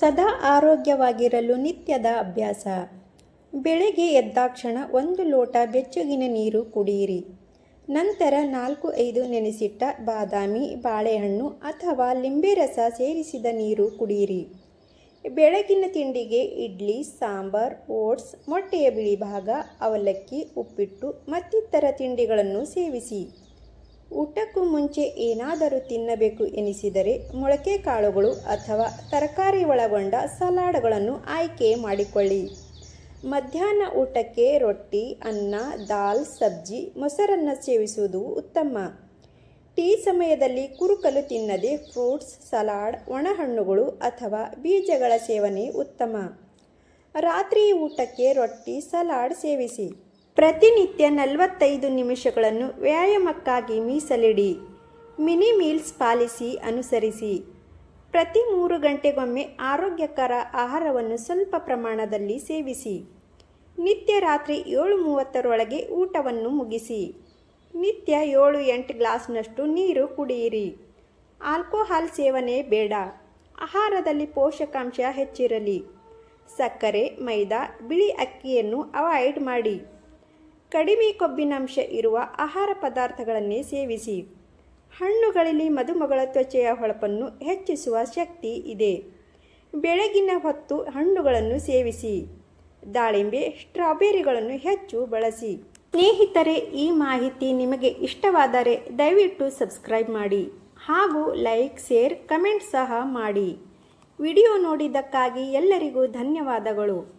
ಸದಾ ಆರೋಗ್ಯವಾಗಿರಲು ನಿತ್ಯದ ಅಭ್ಯಾಸ. ಬೆಳಗ್ಗೆ ಎದ್ದಾಕ್ಷಣ ಒಂದು ಲೋಟ ಬೆಚ್ಚಗಿನ ನೀರು ಕುಡಿಯಿರಿ ನಂತರ ನಾಲ್ಕು ಐದು ನೆನೆಸಿಟ್ಟ ಬಾದಾಮಿ, ಬಾಳೆಹಣ್ಣು ಅಥವಾ ಲಿಂಬೆ ರಸ ಸೇರಿಸಿದ ನೀರು ಕುಡಿಯಿರಿ ಬೆಳಗಿನ ತಿಂಡಿಗೆ ಇಡ್ಲಿ, ಸಾಂಬಾರ್, ಓಟ್ಸ್, ಮೊಟ್ಟೆಯ ಬಿಳಿ ಭಾಗ, ಅವಲಕ್ಕಿ, ಉಪ್ಪಿಟ್ಟು, ಮತ್ತಿತರ ತಿಂಡಿಗಳನ್ನು ಸೇವಿಸಿ. ಊಟಕ್ಕೂ ಮುಂಚೆ ಏನಾದರೂ ತಿನ್ನಬೇಕು ಎನಿಸಿದರೆ ಮೊಳಕೆ ಕಾಳುಗಳು ಅಥವಾ ತರಕಾರಿ ಒಳಗೊಂಡ ಸಲಾಡ್ಗಳನ್ನು ಆಯ್ಕೆ ಮಾಡಿಕೊಳ್ಳಿ. ಮಧ್ಯಾಹ್ನ ಊಟಕ್ಕೆ ರೊಟ್ಟಿ, ಅನ್ನ, ದಾಲ್, ಸಬ್ಜಿ, ಮೊಸರನ್ನು ಸೇವಿಸುವುದು ಉತ್ತಮ. ಟೀ ಸಮಯದಲ್ಲಿ ಕುರುಕಲು ತಿನ್ನದೆ ಫ್ರೂಟ್ಸ್, ಸಲಾಡ್, ಒಣಹಣ್ಣುಗಳು ಅಥವಾ ಬೀಜಗಳ ಸೇವನೆ ಉತ್ತಮ. ರಾತ್ರಿ ಊಟಕ್ಕೆ ರೊಟ್ಟಿ, ಸಲಾಡ್ ಸೇವಿಸಿ. ಪ್ರತಿನಿತ್ಯ ನಲವತ್ತೈದು ನಿಮಿಷಗಳನ್ನು ವ್ಯಾಯಾಮಕ್ಕಾಗಿ ಮೀಸಲಿಡಿ. ಮಿನಿ ಮೀಲ್ಸ್ ಪಾಲಿಸಿ ಅನುಸರಿಸಿ. ಪ್ರತಿ ಮೂರು ಗಂಟೆಗೊಮ್ಮೆ ಆರೋಗ್ಯಕರ ಆಹಾರವನ್ನು ಸ್ವಲ್ಪ ಪ್ರಮಾಣದಲ್ಲಿ ಸೇವಿಸಿ. ನಿತ್ಯ ರಾತ್ರಿ ಏಳು ಮೂವತ್ತರೊಳಗೆ ಊಟವನ್ನು ಮುಗಿಸಿ. ನಿತ್ಯ ಏಳು ಎಂಟು ಗ್ಲಾಸ್ನಷ್ಟು ನೀರು ಕುಡಿಯಿರಿ. ಆಲ್ಕೋಹಾಲ್ ಸೇವನೆ ಬೇಡ. ಆಹಾರದಲ್ಲಿ ಪೋಷಕಾಂಶ ಹೆಚ್ಚಿರಲಿ. ಸಕ್ಕರೆ, ಮೈದಾ, ಬಿಳಿ ಅಕ್ಕಿಯನ್ನು ಅವಾಯ್ಡ್ ಮಾಡಿ. ಕಡಿಮೆ ಕೊಬ್ಬಿನಾಂಶ ಇರುವ ಆಹಾರ ಪದಾರ್ಥಗಳನ್ನೇ ಸೇವಿಸಿ. ಹಣ್ಣುಗಳಲ್ಲಿ ಮದುಮಗಳ ತ್ವಚೆಯ ಹೊಳಪನ್ನು ಹೆಚ್ಚಿಸುವ ಶಕ್ತಿ ಇದೆ. ಬೆಳಗಿನ ಹೊತ್ತು ಹಣ್ಣುಗಳನ್ನು ಸೇವಿಸಿ. ದಾಳಿಂಬೆ, ಸ್ಟ್ರಾಬೆರಿಗಳನ್ನು ಹೆಚ್ಚು ಬಳಸಿ. ಸ್ನೇಹಿತರೆ, ಈ ಮಾಹಿತಿ ನಿಮಗೆ ಇಷ್ಟವಾದರೆ ದಯವಿಟ್ಟು ಸಬ್ಸ್ಕ್ರೈಬ್ ಮಾಡಿ ಹಾಗೂ ಲೈಕ್, ಶೇರ್, ಕಮೆಂಟ್ ಸಹ ಮಾಡಿ. ವಿಡಿಯೋ ನೋಡಿದ್ದಕ್ಕಾಗಿ ಎಲ್ಲರಿಗೂ ಧನ್ಯವಾದಗಳು.